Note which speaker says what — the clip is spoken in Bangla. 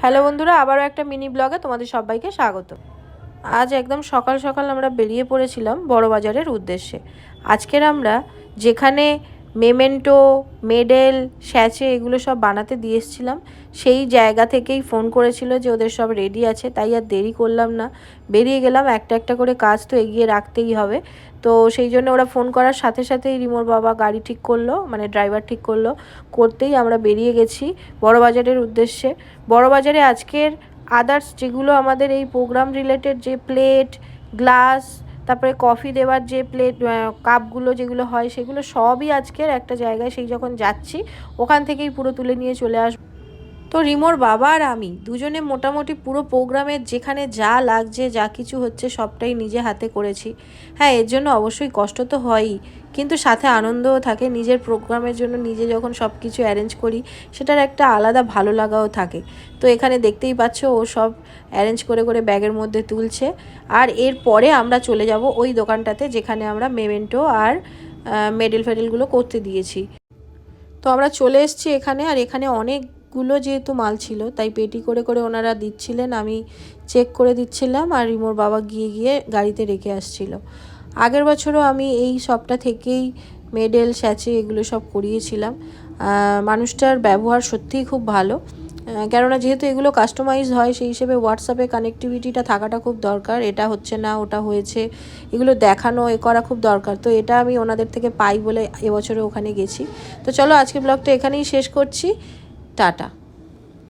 Speaker 1: হ্যালো বন্ধুরা, আবারও একটা মিনি ব্লগে তোমাদের সবাইকে স্বাগত। আজ একদম সকাল সকাল আমরা বেরিয়ে পড়েছিলাম বড়বাজারের উদ্দেশ্যে। আজকের আমরা যেখানে মেমেন্টো, মেডেল, স্যাচে এগুলো সব বানাতে দিয়ে এসেছিলাম। সেই জায়গা থেকেই ফোন করেছিল যে ওদের সব রেডি আছে, তাই আর দেরি করলাম না। বেরিয়ে গেলাম, একটা একটা করে কাজ তো এগিয়ে রাখতেই হবে। তো সেই জন্য ওরা ফোন করার সাথে সাথেই রিমোর বাবা গাড়ি ঠিক করল মানে ড্রাইভার ঠিক করল। করতেই আমরা বেরিয়ে গেছি বড়বাজারের উদ্দেশ্যে। বড়বাজারে আজকের আদার্স যেগুলো আমাদের এই প্রোগ্রাম রিলেটেড যে প্লেট গ্লাস তারপরে কফি দেওয়ার যে প্লেট কাপগুলো যেগুলো হয়, সেগুলো সবই আজকের একটা জায়গায়, সেই যখন যাচ্ছি, ওখান থেকেই পুরো তুলে নিয়ে চলে আসব। তো রিমোর বাবা আর আমি দুজনে মোটামুটি পুরো প্রোগ্রামের যেখানে যা লাগছে, যা কিছু হচ্ছে সবটাই নিজে হাতে করেছি। হ্যাঁ এর জন্য অবশ্যই কষ্ট তো হয়ই, কিন্তু সাথে আনন্দও থাকে। নিজের প্রোগ্রামের জন্য নিজে যখন সব কিছু অ্যারেঞ্জ করি, সেটার একটা আলাদা ভালো লাগাও থাকে। তো এখানে দেখতেই পাচ্ছ ও সব অ্যারেঞ্জ করে করে ব্যাগের মধ্যে তুলছে। আর এর পরে আমরা চলে যাব ওই দোকানটাতে যেখানে আমরা মেমেন্টো আর মেডেল ফেডেলগুলো করতে দিয়েছি। তো আমরা চলে এসেছি এখানে, আর এখানে অনেকগুলো যেহেতু মাল ছিল, তাই পেটি করে করে ওনারা দিচ্ছিলেন, আমি চেক করে দিচ্ছিলাম আর রিমোর বাবা গিয়ে গিয়ে গাড়িতে রেখে আসছিল। আগের বছরও আমি এই সবটা থেকেই মেডেল, স্যাচে এগুলো সব করিয়েছিলাম। মানুষটার ব্যবহার সত্যিই খুব ভালো। কেননা যেহেতু এগুলো কাস্টমাইজ হয়, সেই হিসেবে হোয়াটসঅ্যাপে কানেক্টিভিটিটা থাকাটা খুব দরকার। এটা হচ্ছে না, ওটা হয়েছে। এগুলো দেখানো, এ করা খুব দরকার। তো এটা আমি ওনাদের থেকে পাই বলে এবছরে ওখানে গেছি। তো চলো আজকে ব্লগটা এখানেই শেষ করছি। টাটা